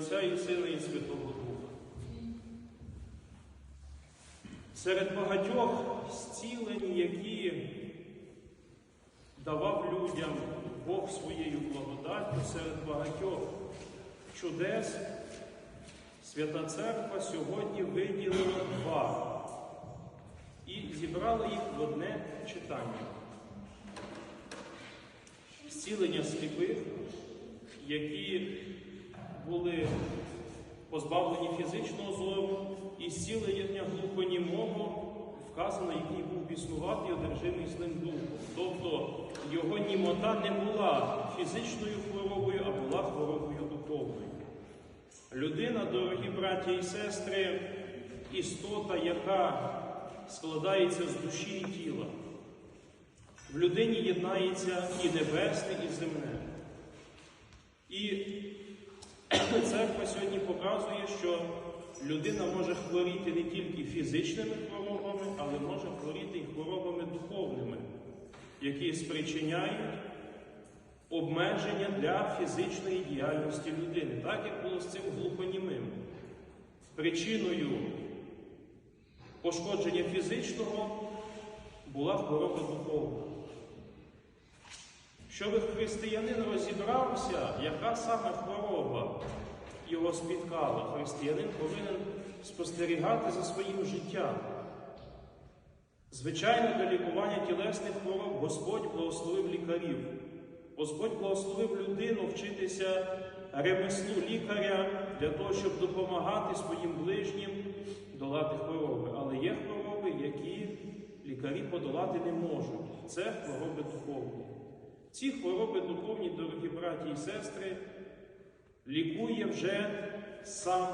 Отця і Сина і Святого Духа. Серед багатьох зцілень, які давав людям Бог своєю благодаттю, серед багатьох чудес, Свята Церква сьогодні виділила два і зібрала їх в одне читання. Зцілення сліпих, які були позбавлені фізичного зору, і зцілення глухонімого вказано, який був біснуватий, одержимий злим духом. Тобто його німота не була фізичною хворобою, а була хворобою духовною. Людина, дорогі браті і сестри, істота, яка складається з душі і тіла. В людині єднається і небесне, і земне. І церква сьогодні показує, що людина може хворіти не тільки фізичними хворобами, але може хворіти і хворобами духовними, які спричиняють обмеження для фізичної діяльності людини, так як було з цим глухонімим. Причиною пошкодження фізичного була хвороба духовна. Щоб християнин розібрався, яка саме хвороба його спіткала, християнин повинен спостерігати за своїм життям. Звичайно, для лікування тілесних хвороб Господь благословив лікарів. Господь благословив людину вчитися ремеслу лікаря для того, щоб допомагати своїм ближнім долати хвороби. Але є хвороби, які лікарі подолати не можуть. Це хвороби духовні. Ці хвороби духовні, дорогі браті і сестри, лікує вже сам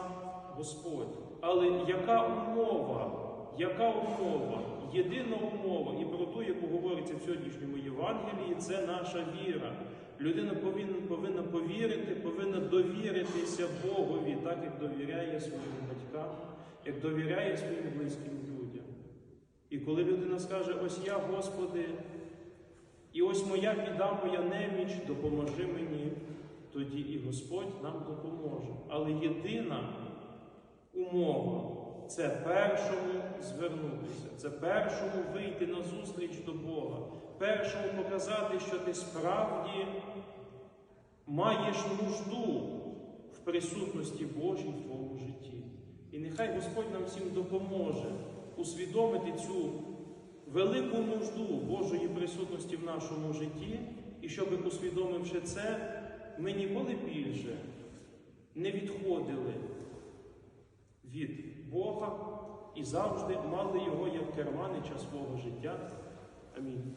Господь. Але яка умова? Яка умова? Єдина умова, і про ту, яку говориться в сьогоднішньому Євангелії, це наша віра. Людина повинна, повинна повірити, повинна довіритися Богові, так як довіряє своїм батькам, як довіряє своїм близьким людям. І коли людина скаже, ось я, Господи, і ось моя біда, моя неміч, допоможи мені, тоді і Господь нам допоможе. Але єдина умова це першому звернутися, це першому вийти на зустріч до Бога, першому показати, що ти справді маєш нужду в присутності Божій в твоєму житті. І нехай Господь нам всім допоможе усвідомити цю велику нужду Божої присутності в нашому житті, і щоб, усвідомивши це, ми ніколи більше не відходили від Бога і завжди мали його як керманича свого життя. Амінь.